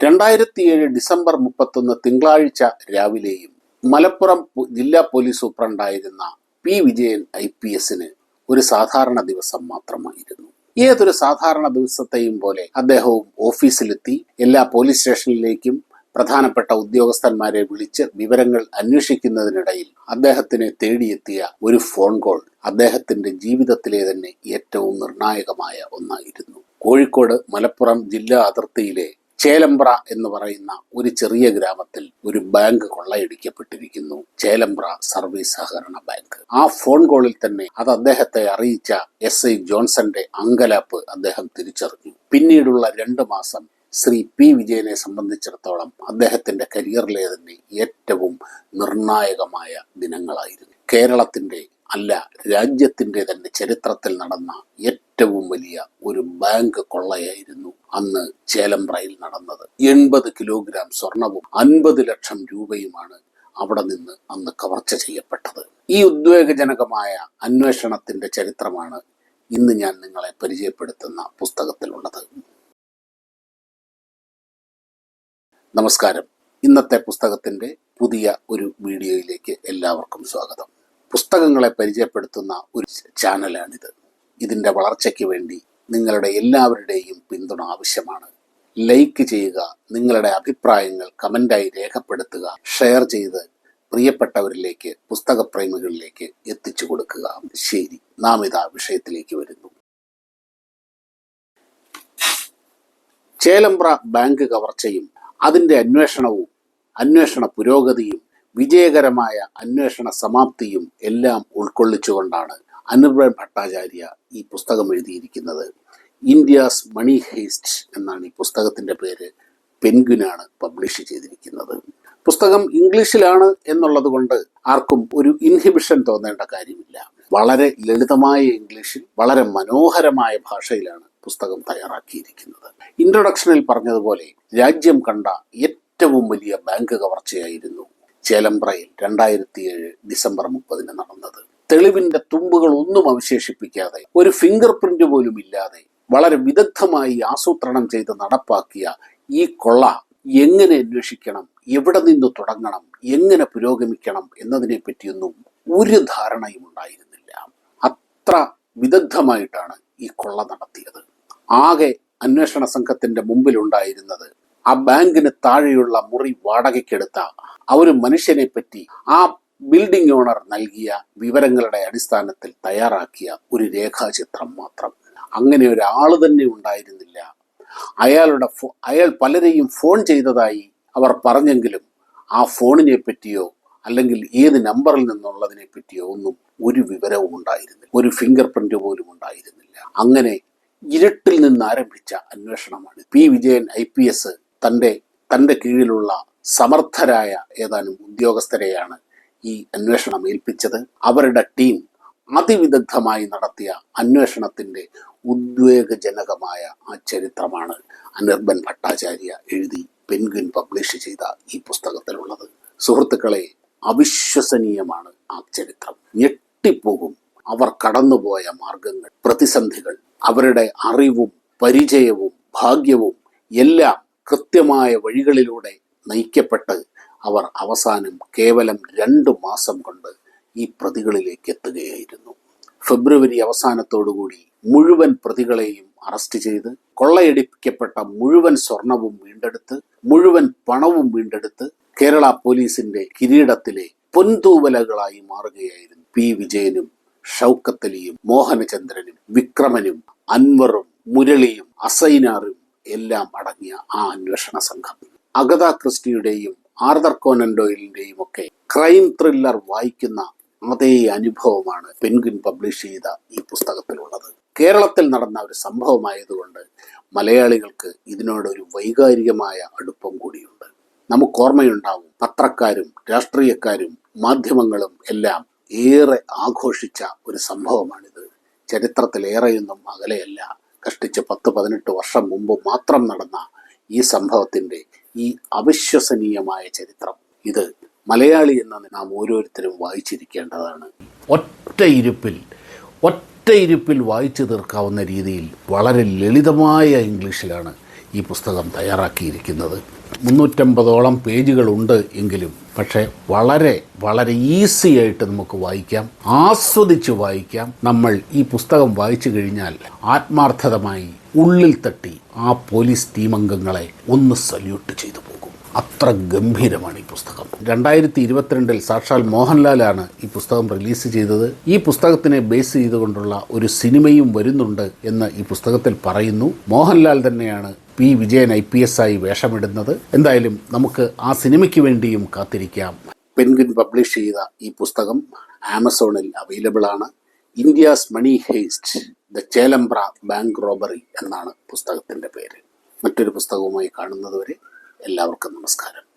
രണ്ടായിരത്തിയേഴ് ഡിസംബർ മുപ്പത്തൊന്ന് തിങ്കളാഴ്ച രാവിലെയും മലപ്പുറം ജില്ലാ പോലീസ് സൂപ്രണ്ടായിരുന്ന പി വിജയൻ ഐ പി എസിന് ഒരു സാധാരണ ദിവസം മാത്രമായിരുന്നു. ഏതൊരു സാധാരണ ദിവസത്തെയും പോലെ അദ്ദേഹവും ഓഫീസിലെത്തി എല്ലാ പോലീസ് സ്റ്റേഷനിലേക്കും പ്രധാനപ്പെട്ട ഉദ്യോഗസ്ഥന്മാരെ വിളിച്ച് വിവരങ്ങൾ അന്വേഷിക്കുന്നതിനിടയിൽ അദ്ദേഹത്തിനെ തേടിയെത്തിയ ഒരു ഫോൺ കോൾ അദ്ദേഹത്തിന്റെ ജീവിതത്തിലെ തന്നെ ഏറ്റവും നിർണായകമായ ഒന്നായിരുന്നു. കോഴിക്കോട് മലപ്പുറം ജില്ലാ അതിർത്തിയിലെ ചേലമ്പ്ര എന്ന് പറയുന്ന ഒരു ചെറിയ ഗ്രാമത്തിൽ ഒരു ബാങ്ക് കൊള്ളയടിക്കപ്പെട്ടിരിക്കുന്നു. ചേലമ്പ്ര സർവീസ് സഹകരണ ബാങ്ക്. ആ ഫോൺ കോളിൽ തന്നെ അത് അദ്ദേഹത്തെ അറിയിച്ച എസ് ഐ ജോൺസന്റെ അങ്കലാപ്പ് അദ്ദേഹം തിരിച്ചറിഞ്ഞു. പിന്നീടുള്ള രണ്ട് മാസം ശ്രീ പി വിജയനെ സംബന്ധിച്ചിടത്തോളം അദ്ദേഹത്തിന്റെ കരിയറിലെ തന്നെ ഏറ്റവും നിർണായകമായ ദിനങ്ങളായിരുന്നു. കേരളത്തിന്റെ അല്ല രാജ്യത്തിന്റെ തന്നെ ചരിത്രത്തിൽ നടന്ന ഏറ്റവും വലിയ ഒരു ബാങ്ക് കൊള്ളയായിരുന്നു അന്ന് ചേലമ്പ്രയിൽ നടന്നത്. എൺപത് കിലോഗ്രാം സ്വർണവും അൻപത് ലക്ഷം രൂപയുമാണ് അവിടെ നിന്ന് അന്ന് കവർച്ച ചെയ്യപ്പെട്ടത്. ഈ ഉദ്വേഗജനകമായ അന്വേഷണത്തിന്റെ ചരിത്രമാണ് ഇന്ന് ഞാൻ നിങ്ങളെ പരിചയപ്പെടുത്തുന്ന പുസ്തകത്തിലുള്ളത്. നമസ്കാരം. ഇന്നത്തെ പുസ്തകത്തിന്റെ പുതിയ ഒരു വീഡിയോയിലേക്ക് എല്ലാവർക്കും സ്വാഗതം. പുസ്തകങ്ങളെ പരിചയപ്പെടുത്തുന്ന ഒരു ചാനലാണിത്. ഇതിന്റെ വളർച്ചയ്ക്ക് വേണ്ടി നിങ്ങളുടെ എല്ലാവരുടെയും പിന്തുണ ആവശ്യമാണ്. ലൈക്ക് ചെയ്യുക നിങ്ങളുടെ അഭിപ്രായങ്ങൾ കമന്റായി രേഖപ്പെടുത്തുക ഷെയർ ചെയ്ത് പ്രിയപ്പെട്ടവരിലേക്ക് പുസ്തകപ്രേമികളിലേക്ക് എത്തിച്ചു കൊടുക്കുക. ശരി നാം ഇതാ വിഷയത്തിലേക്ക് വരുന്നു. ചേലമ്പ്ര ബാങ്ക് കവർച്ചയും അതിന്റെ അന്വേഷണവും അന്വേഷണ പുരോഗതിയും വിജയകരമായ അന്വേഷണ സമാപ്തിയും എല്ലാം ഉൾക്കൊള്ളിച്ചുകൊണ്ടാണ് അനിർബൻ ഭട്ടാചാര്യ ഈ പുസ്തകം എഴുതിയിരിക്കുന്നത്. ഇന്ത്യാസ് മണി ഹേസ്റ്റ് എന്നാണ് ഈ പുസ്തകത്തിന്റെ പേര്. പെൻഗ്വിനാണ് പബ്ലിഷ് ചെയ്തിരിക്കുന്നത്. പുസ്തകം ഇംഗ്ലീഷിലാണ് എന്നുള്ളത് കൊണ്ട് ആർക്കും ഒരു ഇൻഹിബിഷൻ തോന്നേണ്ട കാര്യമില്ല. വളരെ ലളിതമായ ഇംഗ്ലീഷിൽ വളരെ മനോഹരമായ ഭാഷയിലാണ് പുസ്തകം തയ്യാറാക്കിയിരിക്കുന്നത്. ഇൻട്രൊഡക്ഷനിൽ പറഞ്ഞതുപോലെ രാജ്യം കണ്ട ഏറ്റവും വലിയ ബാങ്ക് കവർച്ചയായിരുന്നു ചേലമ്പ്രയിൽ രണ്ടായിരത്തി ഏഴ് ഡിസംബർ മുപ്പതിന് നടന്നത്. തെളിവിന്റെ തുമ്പുകൾ ഒന്നും അവശേഷിപ്പിക്കാതെ ഒരു ഫിംഗർ പ്രിന്റ് പോലും ഇല്ലാതെ വളരെ വിദഗ്ധമായി ആസൂത്രണം ചെയ്ത് നടപ്പാക്കിയ ഈ കൊള്ള എങ്ങനെ അന്വേഷിക്കണം എവിടെ നിന്ന് തുടങ്ങണം എങ്ങനെ പുരോഗമിക്കണം എന്നതിനെ പറ്റിയൊന്നും ഒരു ധാരണയും ഉണ്ടായിരുന്നില്ല. അത്ര വിദഗ്ധമായിട്ടാണ് ഈ കൊള്ള നടത്തിയത്. ആകെ അന്വേഷണ സംഘത്തിന്റെ മുമ്പിലുണ്ടായിരുന്നത് ആ ബാങ്കിന് താഴെയുള്ള മുറി വാടകയ്ക്കെടുത്ത ആ ഒരു മനുഷ്യനെ പറ്റി ആ ബിൽഡിംഗ് ഓണർ നൽകിയ വിവരങ്ങളുടെ അടിസ്ഥാനത്തിൽ തയ്യാറാക്കിയ ഒരു രേഖാചിത്രം മാത്രം. അങ്ങനെ ഒരാൾ തന്നെ ഉണ്ടായിരുന്നില്ല. അയാളുടെ അയാൾ പലരെയും ഫോൺ ചെയ്തതായി അവർ പറഞ്ഞെങ്കിലും ആ ഫോണിനെ പറ്റിയോ അല്ലെങ്കിൽ ഏത് നമ്പറിൽ നിന്നുള്ളതിനെ പറ്റിയോ ഒന്നും ഒരു വിവരവും ഉണ്ടായിരുന്നില്ല. ഒരു ഫിംഗർ പ്രിന്റ് പോലും ഉണ്ടായിരുന്നില്ല. അങ്ങനെ ഇരുട്ടിൽ നിന്ന് ആരംഭിച്ച അന്വേഷണമാണ്. P. Vijayan I. P. S. തന്റെ തന്റെ കീഴിലുള്ള സമർത്ഥരായ ഏതാനും ഉദ്യോഗസ്ഥരെയാണ് ഈ അന്വേഷണം ഏൽപ്പിച്ചത്. അവരുടെ ടീം അതിവിദഗ്ധമായി നടത്തിയ അന്വേഷണത്തിന്റെ ഉദ്വേഗജനകമായ ആ ചരിത്രമാണ് അനിർബൻ ഭട്ടാചാര്യ എഴുതി പെൻഗ്വിൻ പബ്ലിഷ് ചെയ്ത ഈ പുസ്തകത്തിലുള്ളത്. സുഹൃത്തുക്കളെ അവിശ്വസനീയമാണ് ആ ചരിത്രം. ഞെട്ടിപ്പോകും അവർ കടന്നുപോയ മാർഗങ്ങൾ പ്രതിസന്ധികൾ അവരുടെ അറിവും പരിചയവും ഭാഗ്യവും എല്ലാം കൃത്യമായ വഴികളിലൂടെ നയിക്കപ്പെട്ട് അവർ അവസാനം കേവലം രണ്ടു മാസം കൊണ്ട് ഈ പ്രതികളിലേക്ക് എത്തുകയായിരുന്നു. ഫെബ്രുവരി അവസാനത്തോടുകൂടി മുഴുവൻ പ്രതികളെയും അറസ്റ്റ് ചെയ്ത് കൊള്ളയടിക്കപ്പെട്ട മുഴുവൻ സ്വർണവും വീണ്ടെടുത്ത് മുഴുവൻ പണവും വീണ്ടെടുത്ത് കേരള പോലീസിന്റെ കിരീടത്തിലെ പൊൻതൂവലകളായി മാറുകയായിരുന്നു പി. വിജയനും ഷൗക്കത്തലിയും മോഹനചന്ദ്രനും വിക്രമനും അൻവറും മുരളിയും അസൈനാറും എല്ലാം അടങ്ങിയ ആ അന്വേഷണ സംഘം. അഗത ക്രിസ്റ്റിയുടെയും ആർദർ കോനൻഡോയിലിന്റെയും ഒക്കെ ക്രൈം ത്രില്ലർ വായിക്കുന്ന അതേ അനുഭവമാണ് പെൻഗ്വിൻ പബ്ലിഷ് ചെയ്ത ഈ പുസ്തകത്തിലുള്ളത്. കേരളത്തിൽ നടന്ന ഒരു സംഭവമായതുകൊണ്ട് മലയാളികൾക്ക് ഇതിനോടൊരു വൈകാരികമായ അടുപ്പം കൂടിയുണ്ട്. നമുക്ക് ഓർമ്മയുണ്ടാവും പത്രക്കാരും രാഷ്ട്രീയക്കാരും മാധ്യമങ്ങളും എല്ലാം ഏറെ ആഘോഷിച്ച ഒരു സംഭവമാണിത്. ചരിത്രത്തിലേറെയൊന്നും അകലെയല്ല കഷ്ടിച്ച് പത്ത് പതിനെട്ട് വർഷം മുമ്പ് മാത്രം നടന്ന ഈ സംഭവത്തിന്റെ ഈ അവിശ്വസനീയമായ ചരിത്രം. ഇത് മലയാളി എന്ന നാം ഓരോരുത്തരും വായിച്ചിരിക്കേണ്ടതാണ്. ഒറ്റ ഇരുപ്പിൽ ഒറ്റ ഇരുപ്പിൽ വായിച്ചു തീർക്കാവുന്ന രീതിയിൽ വളരെ ലളിതമായ ഇംഗ്ലീഷിലാണ് ഈ പുസ്തകം തയ്യാറാക്കിയിരിക്കുന്നത്. മുന്നൂറ്റമ്പതോളം പേജുകളുണ്ട് എങ്കിലും പക്ഷേ വളരെ വളരെ ഈസി ആയിട്ട് നമുക്ക് വായിക്കാം. ആസ്വദിച്ച് വായിക്കാം. നമ്മൾ ഈ പുസ്തകം വായിച്ചു കഴിഞ്ഞാൽ ആത്മാർത്ഥതമായി ഉള്ളിൽ തട്ടി ആ പോലീസ് ടീം അംഗങ്ങളെ ഒന്ന് സല്യൂട്ട് ചെയ്തു പോകും. അത്ര ഗംഭീരമാണ് ഈ പുസ്തകം. രണ്ടായിരത്തി ഇരുപത്തിരണ്ടിൽ സാക്ഷാൽ മോഹൻലാലാണ് ഈ പുസ്തകം റിലീസ് ചെയ്തത്. ഈ പുസ്തകത്തിനെ ബേസ് ചെയ്തുകൊണ്ടുള്ള ഒരു സിനിമയും വരുന്നുണ്ട് എന്ന് ഈ പുസ്തകത്തിൽ പറയുന്നു. മോഹൻലാൽ തന്നെയാണ് P Vijayan I P S ആയി വേഷമിടുന്നത്. എന്തായാലും നമുക്ക് ആ സിനിമയ്ക്ക് വേണ്ടിയും കാത്തിരിക്കാം. പെൻഗ്വിൻ പബ്ലിഷ് ചെയ്ത ഈ പുസ്തകം ആമസോണിൽ അവൈലബിൾ ആണ്. India's money heist the Chelembra bank robbery എന്നാണ് പുസ്തകത്തിന്റെ പേര്. മറ്റൊരു പുസ്തകവുമായി കാണുന്നതുവരെ എല്ലാവർക്കും നമസ്കാരം.